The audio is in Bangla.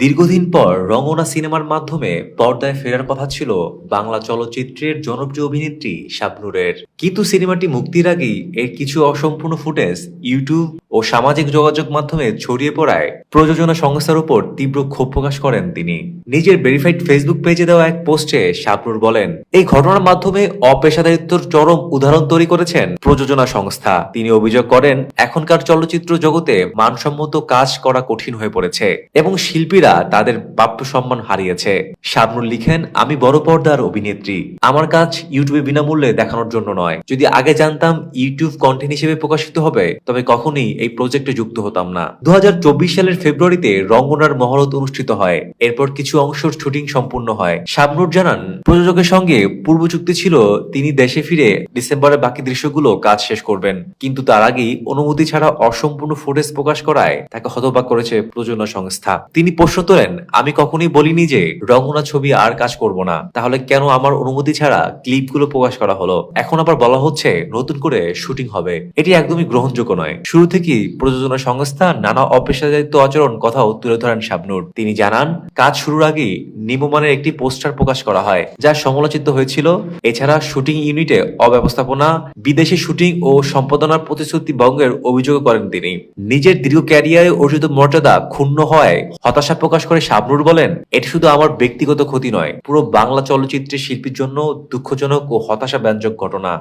দীর্ঘদিন পর রঙনা সিনেমার মাধ্যমে পর্দায় ফেরার কথা ছিল বাংলা চলচ্চিত্রের জনপ্রিয় অভিনেত্রী শাবনুরের। কিন্তু সিনেমাটি মুক্তির আগেই এর কিছু অসম্পূর্ণ ফুটেজ ইউটিউব ও সামাজিক যোগাযোগ মাধ্যমে ছড়িয়ে পড়ায় প্রযোজনা সংস্থার উপর তীব্র ক্ষোভ প্রকাশ করেন তিনি। নিজের ভেরিফাইড ফেসবুক পেজে দেওয়া এক পোস্টে শাবনুর বলেন, এই ঘটনার মাধ্যমে অপেশাদারিত্বর চরম উদাহরণ তৈরি করেছেন প্রযোজনা সংস্থা। তিনি অভিযোগ করেন, এখনকার চলচ্চিত্র জগতে মানসম্মত কাজ করা কঠিন হয়ে পড়েছে এবং শিল্পীরা তাদের প্রাপ্য সম্মান হারিয়েছে। শাবনুর লিখেন, আমি বড় পর্দার অভিনেত্রী। আমার কাজ ইউটিউবে বিনামূল্যে দেখানোর জন্য নয়। যদি আগে জানতাম ইউটিউব কন্টেন্ট হিসেবে প্রকাশিত হবে, তবে কখনই এই প্রজেক্টে যুক্ত হতাম না। দু হাজার চব্বিশ সালের ফেব্রুয়ারিতে রঙ্গনার মহরত অনুষ্ঠিত হয়। এরপর কিছু অংশের শুটিং সম্পূর্ণ হয়। শাবনুর জানান, প্রযোজকের সঙ্গে পূর্ব চুক্তি ছিল, তিনি দেশে ফিরে ডিসেম্বরে বাকি দৃশ্যগুলো কাজ শেষ করবেন। কিন্তু তার আগেই অনুমতি ছাড়া অসম্পূর্ণ ফুটেজ প্রকাশ করায় তাকে হতবাক করেছে প্রযোজনা সংস্থা। তিনি প্রশ্ন তোলেন, আমি কখনোই বলিনি যে রঙ্গনা ছবি আর কাজ করব না। তাহলে কেন আমার অনুমতি ছাড়া ক্লিপগুলো প্রকাশ করা হলো? এখন আবার বলা হচ্ছে, নতুন করে শুটিং হবে। এটি একদমই গ্রহণযোগ্য নয়। শুরু থেকেই প্রযোজনা সংস্থা নানা অপেশাদারিত্ব আচরণ, কথাও তুলে ধরেন শাবনুর। তিনি জানান, কাজ শুরুর আগেই নিম্নমানের একটি পোস্টার প্রকাশ করা হয়, যা সমালোচিত হয়েছিল। এছাড়া শুটিং ইউনিটে অব্যবস্থাপনা, বিদেশি শুটিং ও সম্পাদনার প্রতিশ্রুতি ভঙ্গের অভিযোগ করেন তিনি। নিজের দীর্ঘ ক্যারিয়ারে অর্জিত মর্যাদা ক্ষুণ্ণ হয় হতাশা প্রকাশ করে শাবনুর বলেন, এটি শুধু আমার ব্যক্তিগত ক্ষতি নয়, পুরো বাংলা চলচ্চিত্রের শিল্পীর জন্য দুঃখজনক ও হতাশা ব্যঞ্জক ঘটনা।